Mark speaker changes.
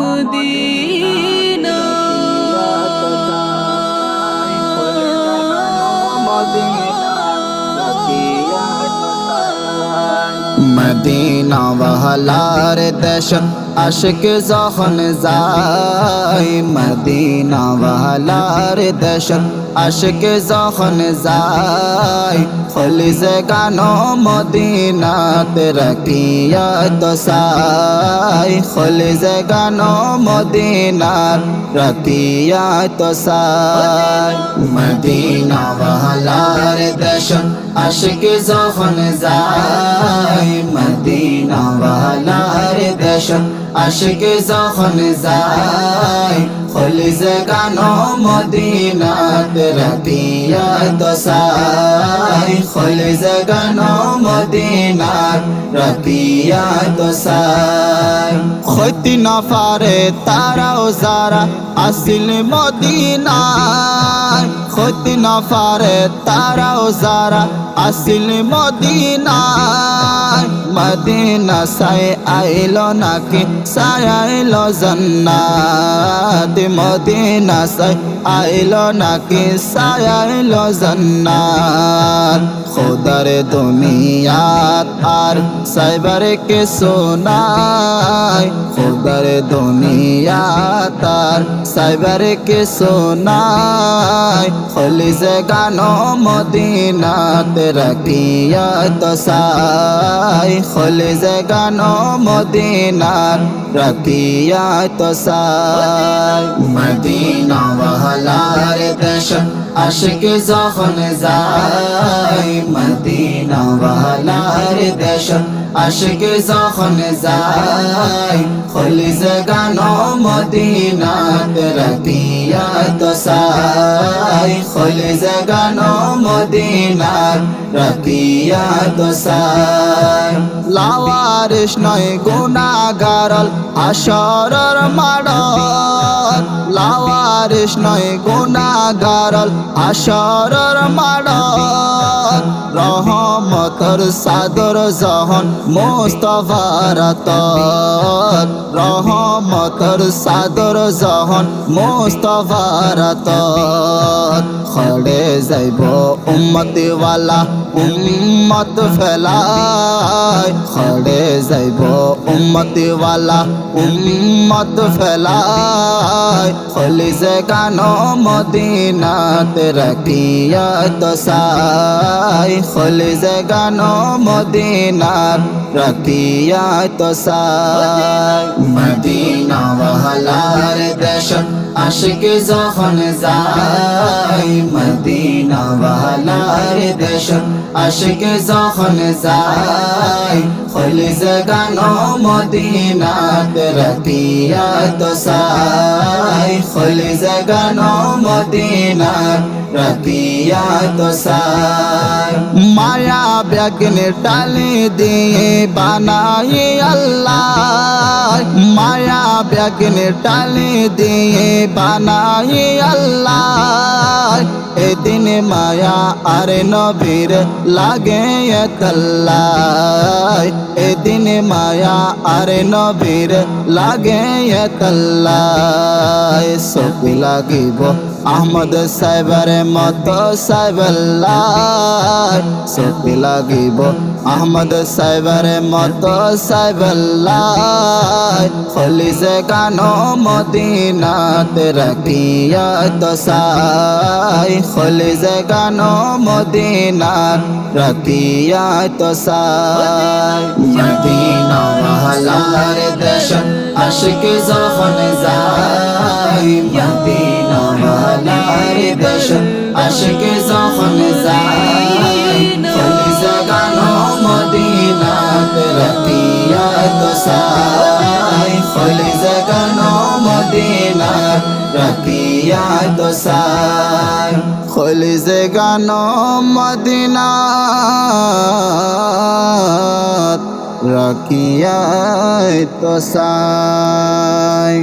Speaker 1: Medina
Speaker 2: Medina. ওয়ালার দেশ আশিক যখন যায় মদিনা ওয়ালার দেশ আশিক যখন যায় খলিস গানো মদিনাতে রাখিয়া তো সাই খলিস গানো মদিনার রাখিয়া তো সাই মদিনা ওয়ালার দেশ আশিক যখন যায়। মদিনা ওয়ালার দেশ আশিক যখন যায়। খলিজ গানো মদিনাত রাতিয়া দসাই খলিজ গানো মদিনাত রাতিয়া দসাই খতি না পারে তারাও যারা আসিল মদিনায়। খতি না পারে তারাও যারা আসিল মদিনায়। মদিনা সাই আইল নাকি? সাই আইল জন্নাত। মদিনা সাই আইল নাকি? সাই আইল জন্নাত। খোদার দুনিয়াত আর সাইবার কে সোনাই খোদার দুনিয়াত আর সাইবার কে সোনাই খলিজ গানো মদিনাত রাখিয়া তো সাই খলিজ গানো মদিনাত রাখিয়া তো সাই মদিনা বহলার দেশ। আশিক যখন যায় মদিনা ওয়ালার দেশ আশিক যখন যায় খলিজ গানো মদিনাত রাখিয়া তো সাই, খলিজ গানো মদিনাত রাখিয়া তো সাই। লাওয়ারিস নয় গুনাগারল আসরর মাড়ল। লাওয়ারিস নয় গুনাগারল আসরর মাড়ল। রহমতর সাদর জহন মুস্তফার তর রহমতর সাদর জহন মুস্তফার তর খড়ে যাইব উম্মতিওয়ালা, উম্মত ফেলায়। খড়ে যাইব উম্মতিওয়ালা, উম্মত ফেলায়। খলিজ কানো মদিনাতে রাখিয়া তো সাই খলিজ কানো মদিনাত রাখিয়া তো সাই মদিনা দেশ আশিক যখন যায় মদিনা ওয়ালার দেশ আশিক যখন যায়, খলিজ গানো মদিনাত রাখিয়া তো সাই খলিজ গানো মদিনাত রাখিয়া তো সাই মায়া ব্যাগনে টালে দিয়ে বানাই আল্লাহ মায়া ব্যাগনে টালে দিয়ে বানাই আল্লাহ এদিন মায়া আর নবীর লাগে তল্লাই এদিন মায়া আর নবীর লাগে তল্লাই সবি লাগিব আহমদ সাহেবের মত সাহেবাল্লাহ সবি লাগিব আহমদ সাহেবের মত সাহেবাল্লাহ খলিজ গানো মদিনাত রাখিয়া তো সাই। খলিজ গানো মদিনাত রাখিয়া তো সাই। মদিনা মহলার দেশ আশিক যখন যায় মদিনা মহলার দেশ আশিক যখন যায়। তো সাই খলিজ গানো মদিনাত রাখিয়া তো সাই